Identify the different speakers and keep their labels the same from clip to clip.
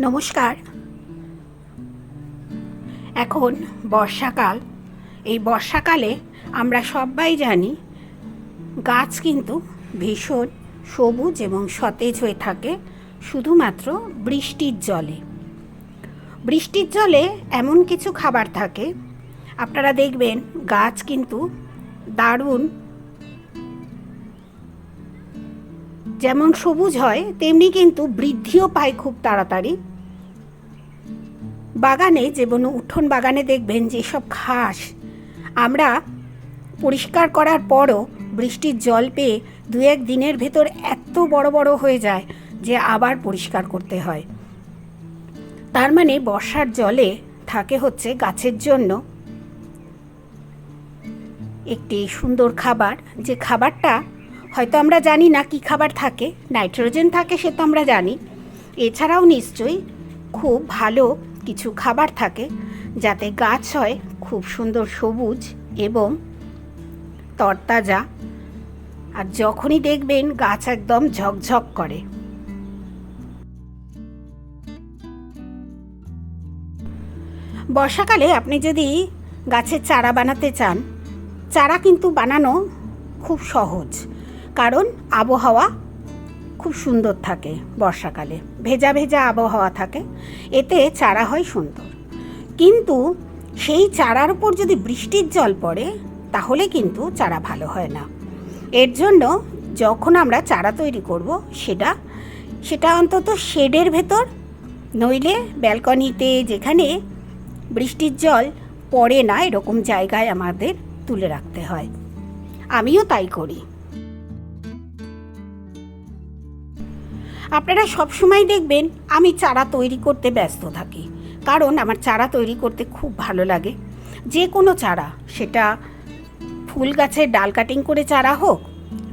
Speaker 1: নমস্কার। এখন বর্ষাকাল। এই বর্ষাকালে আমরা সবাই জানি গাছ কিন্তু ভীষণ সবুজ এবং সতেজ হয়ে থাকে শুধুমাত্র বৃষ্টির জলে। বৃষ্টির জলে এমন কিছু খাবার থাকে। আপনারা দেখবেন গাছ কিন্তু দারুণ যেমন সবুজ হয়, তেমনি কিন্তু বৃদ্ধিও পায় খুব তাড়াতাড়ি। বাগানে যেমন উঠোন বাগানে দেখবেন যেসব ঘাস। আমরা পরিষ্কার করার পরও বৃষ্টির জল পেয়ে দু এক দিনের ভেতর এত বড় বড় হয়ে যায় যে আবার পরিষ্কার করতে হয়। তার মানে বর্ষার জলে থাকে হচ্ছে গাছের জন্য একটি সুন্দর খাবার। যে খাবারটা হয়তো আমরা জানি না কি খাবার থাকে, নাইট্রোজেন থাকে সে তো আমরা জানি। এছাড়াও নিশ্চয়ই খুব ভালো কিছু খাবার থাকে, যাতে গাছ হয় খুব সুন্দর সবুজ এবং তরতাজা। আর যখনই দেখবেন গাছ একদম ঝকঝক করে। বর্ষাকালে আপনি যদি গাছের চারা বানাতে চান, চারা কিন্তু বানানো খুব সহজ। কারণ আবহাওয়া খুব সুন্দর থাকে বর্ষাকালে। ভেজা ভেজা আবহাওয়া থাকে। এতে চারা হয় সুন্দর। কিন্তু সেই চারার উপর যদি বৃষ্টির জল পড়ে, তাহলে কিন্তু চারা ভালো হয় না। এর জন্য যখন আমরা চারা তৈরি করব, সেটা সেটা অন্তত শেডের ভেতর, নইলে ব্যালকনিতে যেখানে বৃষ্টির জল পড়ে না, এরকম জায়গায় আমাদের তুলে রাখতে হয়। আমিও তাই করি। আপনারা সবসময় দেখবেন আমি চারা তৈরি করতে ব্যস্ত থাকি। কারণ আমার চারা তৈরি করতে খুব ভালো লাগে। যে কোনো চারা, সেটা ফুল গাছের ডাল কাটিং করে চারা হোক,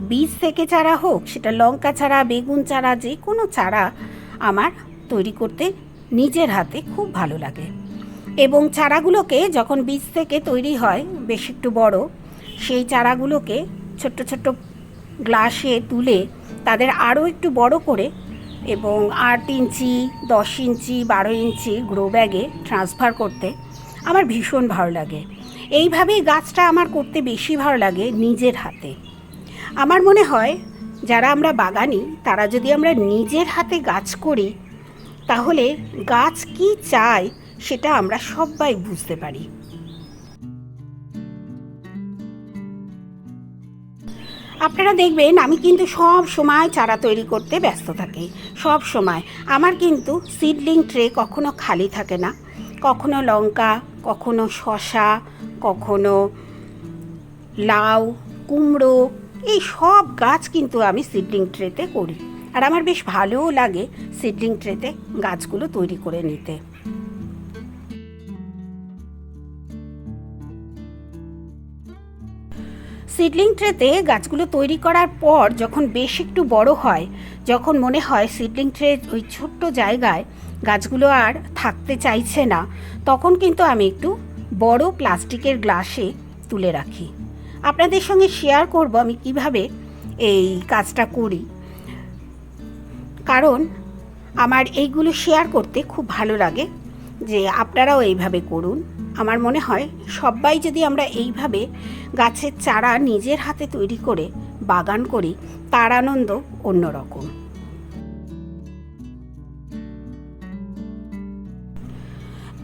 Speaker 1: বীজ থেকে চারা হোক, সেটা লঙ্কা চারা, বেগুন চারা, যে কোনো চারা আমার তৈরি করতে নিজের হাতে খুব ভালো লাগে। এবং চারাগুলোকে যখন বীজ থেকে তৈরি হয়, বেশ একটু বড়, সেই চারাগুলোকে ছোট্ট ছোট্ট গ্লাসে তুলে তাদের আরও একটু বড় করে এবং আট ইঞ্চি, দশ ইঞ্চি, বারো ইঞ্চি গ্রো ব্যাগে ট্রান্সফার করতে আমার ভীষণ ভালো লাগে। এইভাবেই গাছটা আমার করতে বেশি ভালো লাগে নিজের হাতে। আমার মনে হয় যারা আমরা বাগানি, তারা যদি আমরা নিজের হাতে গাছ করি, তাহলে গাছ কি চায় সেটা আমরা সবাই বুঝতে পারি। আপনারা দেখবেন, আমি কিন্তু সব সময় চারা তৈরি করতে ব্যস্ত থাকি। সব সময়। আমার কিন্তু সিডলিং ট্রে কখনো খালি থাকে না। কখনো লঙ্কা, কখনো শশা কখনো লাউ, কুমড়ো, এই সব গাছ কিন্তু আমি সিডলিং ট্রেতে করি। আর আমার বেশ ভালোও লাগে সিডলিং ট্রেতে গাছগুলো তৈরি করে নিতে। সিডলিং ট্রেতে গাছগুলো তৈরি করার পর যখন বেশ একটু বড় হয়, যখন মনে হয় সিডলিং ট্রে ওই ছোট্ট জায়গায় গাছগুলো আর থাকতে চাইছে না, তখন কিন্তু আমি একটু বড় প্লাস্টিকের গ্লাসে তুলে রাখি। আপনাদের সঙ্গে শেয়ার করব আমি কীভাবে এই কাজটা করি। কারণ আমার এইগুলো শেয়ার করতে খুব ভালো লাগে যে আপনারাও এইভাবে করুন। আমার মনে হয় সবাই যদি আমরা এইভাবে গাছের চারা নিজের হাতে তৈরি করে বাগান করি, তার আনন্দ অন্যরকম।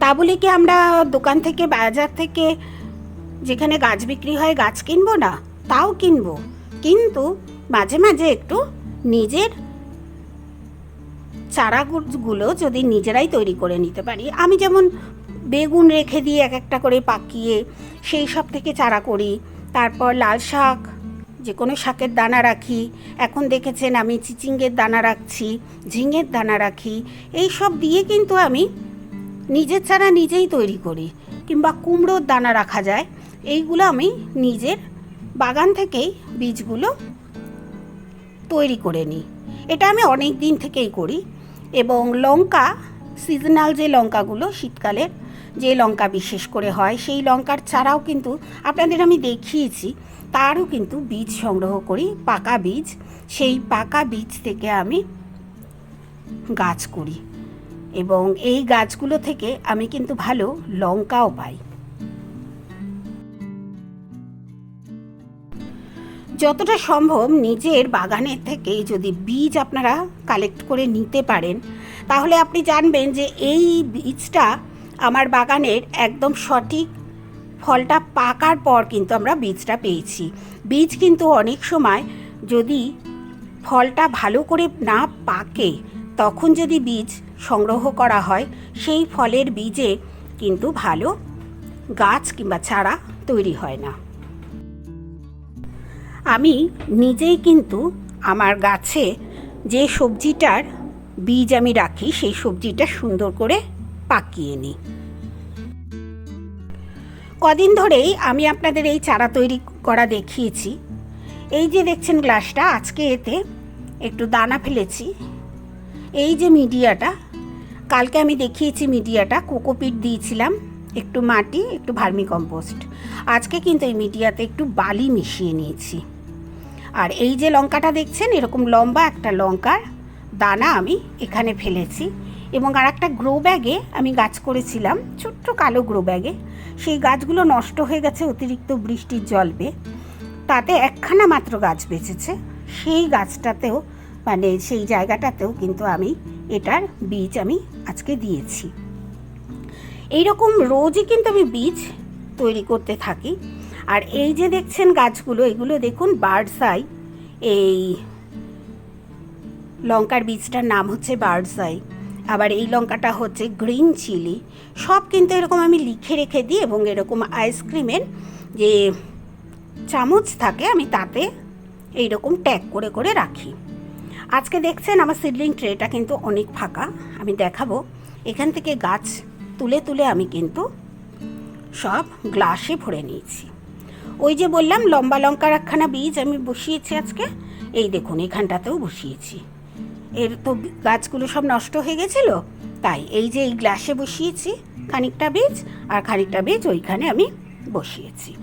Speaker 1: তা বলে কি আমরা দোকান থেকে, বাজার থেকে যেখানে গাছ বিক্রি হয় গাছ কিনবো না, তাও কিনবো। কিন্তু মাঝে মাঝে একটু নিজের চারাগুলো যদি নিজেরাই তৈরি করে নিতে পারি। আমি যেমন বেগুন রেখে দিয়ে এক একটা করে পাকিয়ে সেই সব থেকে চারা করি। তারপর লাল শাক, যে কোনো শাকের দানা রাখি। এখন দেখেছেন আমি চিচিঙ্গের দানা রাখছি, ঝিঙের দানা রাখি। এই সব দিয়ে কিন্তু আমি নিজের চারা নিজেই তৈরি করি কিংবা কুমড়োর দানা রাখা যায়। এইগুলো আমি নিজের বাগান থেকেই বীজগুলো তৈরি করে নিই। এটা আমি অনেক দিন থেকেই করি এবং লঙ্কা, সিজনাল যে লঙ্কাগুলো শীতকালের যে লঙ্কা বিশেষ করে হয়, সেই লঙ্কার চারাও কিন্তু আপনাদের আমি দেখিয়েছি, তারও কিন্তু বীজ সংগ্রহ করি, পাকা বীজ। সেই পাকা বীজ থেকে আমি গাছ করি এবং এই গাছগুলো থেকে আমি কিন্তু ভালো লঙ্কাও পাই। যতটা সম্ভব নিজের বাগানের থেকে যদি বীজ আপনারা কালেক্ট করে নিতে পারেন, তাহলে আপনি জানবেন যে এই বীজটা আমার বাগানের একদম সঠিক ফলটা পাকার পর কিন্তু আমরা বীজটা পেয়েছি। বীজ কিন্তু অনেক সময় যদি ফলটা ভালো করে না পাকে, তখন যদি বীজ সংগ্রহ করা হয়, সেই ফলের বীজে কিন্তু ভালো গাছ কিংবা চারা তৈরি হয় না। আমি নিজেই কিন্তু আমার গাছে যে সবজিটার বীজ আমি রাখি, সেই সবজিটা সুন্দর করে পাকিয়ে নিই। কদিন ধরেই আমি আপনাদের এই চারা তৈরি করা দেখিয়েছি। এই যে দেখছেন গ্লাসটা, আজকে এতে একটু দানা ফেলেছি। এই যে মিডিয়াটা, কালকে আমি দেখিয়েছি মিডিয়াটা, কোকোপিট দিয়েছিলাম, একটু মাটি, একটু ভার্মি কম্পোস্ট আজকে কিন্তু এই মিডিয়াতে একটু বালি মিশিয়ে নিয়েছি। আর এই যে লঙ্কাটা দেখছেন, এরকম লম্বা একটা লঙ্কার দানা আমি এখানে ফেলেছি। এবং আর একটা গ্রো ব্যাগে আমি গাছ করেছিলাম, ছোট্ট কালো গ্রো ব্যাগে সেই গাছগুলো নষ্ট হয়ে গেছে অতিরিক্ত বৃষ্টির জল পেয়ে তাতে একখানা মাত্র গাছ বেঁচেছে। সেই গাছটাতেও মানে সেই জায়গাটাতেও কিন্তু আমি এটার বীজ আমি আজকে দিয়েছি। এইরকম রোজই কিন্তু আমি বীজ তৈরি করতে থাকি। আর এই যে দেখছেন গাছগুলো, এগুলো দেখুন বার্ডসাই। এই লঙ্কার বীজটার নাম হচ্ছে বার্ডসাই। আবার এই লঙ্কাটা হচ্ছে গ্রিন চিলি। সব কিন্তু এরকম আমি লিখে রেখে দিই এবং এরকম আইসক্রিমের যে চামচ থাকে, আমি তাতে এইরকম ট্যাগ করে করে রাখি। আজকে দেখছেন আমার সিডলিং ট্রেটা কিন্তু অনেক ফাঁকা, আমি দেখাবো। এখান থেকে গাছ তুলে তুলে আমি কিন্তু সব গ্লাসে ভরে নিয়েছি। ওই যে বললাম, লম্বা লঙ্কার একখানা বীজ আমি বসিয়েছি আজকে, এই দেখুন এখানটাতেও বসিয়েছি। এর তো গাছগুলো সব নষ্ট হয়ে গেছিল। তাই এই যে এই গ্লাসে বসিয়েছি খানিকটা বীজ, আর খানিকটা বীজ ওইখানে আমি বসিয়েছি।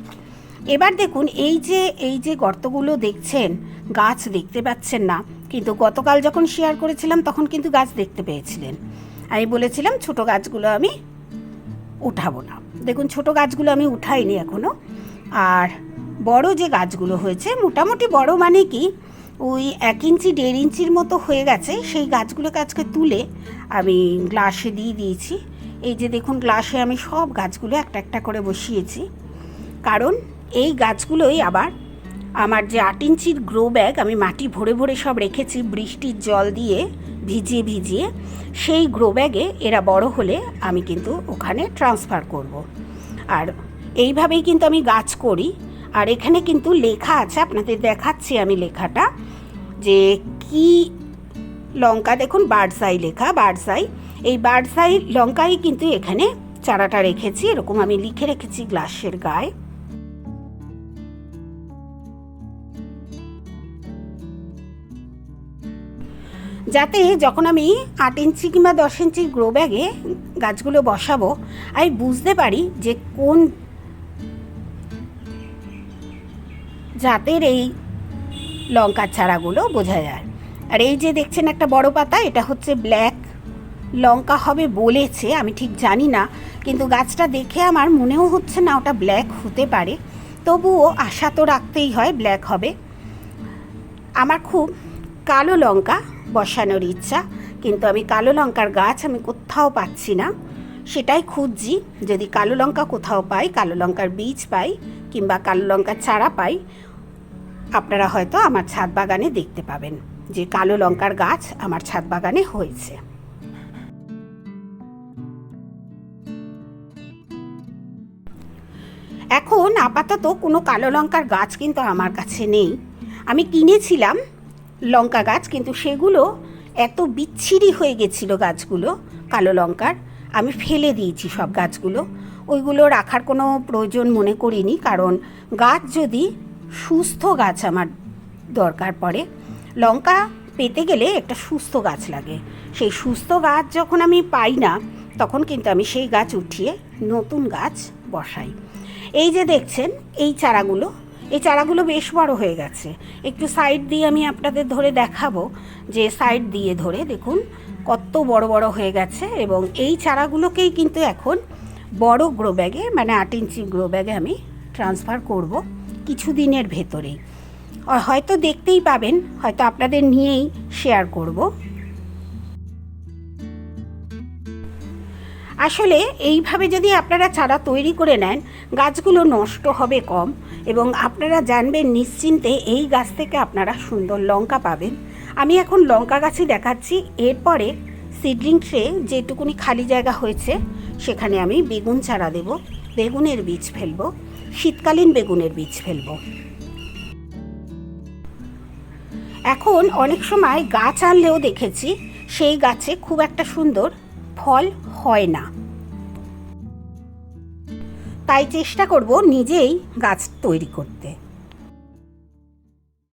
Speaker 1: এবার দেখুন, এই যে এই যে গর্তগুলো দেখছেন, গাছ দেখতে পাচ্ছেন না, কিন্তু গতকাল যখন শেয়ার করেছিলাম, তখন কিন্তু গাছ দেখতে পেয়েছিলেন। আমি বলেছিলাম, ছোট গাছগুলো আমি উঠাবো না। দেখুন, ছোট গাছগুলো আমি উঠাইনি এখনও। আর বড় যে গাছগুলো হয়েছে, মোটামুটি বড় মানে কি ওই এক ইঞ্চি, দেড় ইঞ্চির মতো হয়ে গেছে। সেই গাছগুলোকে আজকে তুলে আমি গ্লাসে দিয়ে দিয়েছি। এই যে দেখুন, গ্লাসে আমি সব গাছগুলো একটা একটা করে বসিয়েছি। কারণ এই গাছগুলোই আবার আমার যে আট ইঞ্চির গ্রো ব্যাগ আমি মাটি ভরে ভরে সব রেখেছি বৃষ্টির জল দিয়ে ভিজিয়ে ভিজিয়ে, সেই গ্রো ব্যাগে এরা বড় হলে আমি কিন্তু ওখানে ট্রান্সফার করব। আর এইভাবেই কিন্তু আমি গাছ করি। আর এখানে কিন্তু লেখা আছে, আপনাদের দেখাচ্ছি আমি লেখাটা, যে কি লঙ্কা, দেখুন বার্ডসাই লেখা বার্ডসাই এই বার্ডসাই লঙ্কাই কিন্তু এখানে চারাটা রেখেছি, এরকম আমি লিখে রেখেছি গ্লাসের গায়ে। যাতে যখন আমি আট ইঞ্চি কিংবা দশ ইঞ্চির গ্রো ব্যাগে গাছগুলো বসাবো, আমি বুঝতে পারি যে কোন জাতের এই লঙ্কার চারাগুলো বোঝা যায়। আর এই যে দেখছেন একটা বড় পাতা, এটা হচ্ছে ব্ল্যাক লঙ্কা হবে বলেছে, আমি ঠিক জানি না, কিন্তু গাছটা দেখে আমার মনেও হচ্ছে না ওটা ব্ল্যাক হতে পারে। তবুও আশা তো রাখতেই হয় ব্ল্যাক হবে। আমার খুব কালো লঙ্কা বসানোর ইচ্ছা, কিন্তু আমি কালো লঙ্কার গাছ আমি কোথাও পাচ্ছি না। সেটাই খুঁজছি, যদি কালো লঙ্কা কোথাও পাই, কালো লঙ্কার বীজ পাই, কিংবা কালো লঙ্কার চারা পাই আপনারা হয়তো আমার ছাদ বাগানে দেখতে পাবেন যে কালো লঙ্কার গাছ আমার ছাদ বাগানে হয়েছে। এখন আপাতত কোনো কালো লঙ্কার গাছ কিন্তু আমার কাছে নেই। আমি কিনেছিলাম লঙ্কা গাছ, কিন্তু সেগুলো এত বিচ্ছিরি হয়ে গেছিল গাছগুলো, কালো লঙ্কার। আমি ফেলে দিয়েছি সব গাছগুলো। ওইগুলো রাখার কোনো প্রয়োজন মনে করিনি, কারণ গাছ যদি সুস্থ গাছ আমার দরকার পড়ে। লঙ্কা পেতে গেলে একটা সুস্থ গাছ লাগে। সেই সুস্থ গাছ যখন আমি পাই না, তখন কিন্তু আমি সেই গাছ উঠিয়ে নতুন গাছ বসাই। এই যে দেখছেন, এই চারাগুলো এই চারাগুলো বেশ বড় হয়ে গেছে। একটু সাইড দিয়ে আমি আপনাদের ধরে দেখাবো, যে সাইড দিয়ে ধরে দেখুন কত বড় বড় হয়ে গেছে এবং এই চারাগুলোকেই কিন্তু এখন বড় গ্রো ব্যাগে মানে আট ইঞ্চি গ্রো ব্যাগে আমি ট্রান্সফার করব। কিছু দিনের ভেতরেই আর হয়তো দেখতেই পাবেন, হয়তো আপনাদের নিয়েই শেয়ার করব। আসলে এইভাবে যদি আপনারা চারা তৈরি করে নেন, গাছগুলো নষ্ট হবে কম এবং আপনারা জানবেন নিশ্চিন্তে এই গাছ থেকে আপনারা সুন্দর লঙ্কা পাবেন। আমি এখন লঙ্কা গাছই দেখাচ্ছি। এরপরে সিডলিং ট্রে যেটুকুনি খালি জায়গা হয়েছে, সেখানে আমি বেগুন চারা দেব। বেগুনের বীজ ফেলব। শীতকালীন বেগুনের বীজ ফেলব। এখন অনেক সময় গাছ আনলেও দেখেছি, সেই গাছে খুব একটা সুন্দর ফল হয় না। তাই চেষ্টা করব নিজেই গাছ তৈরি করতে।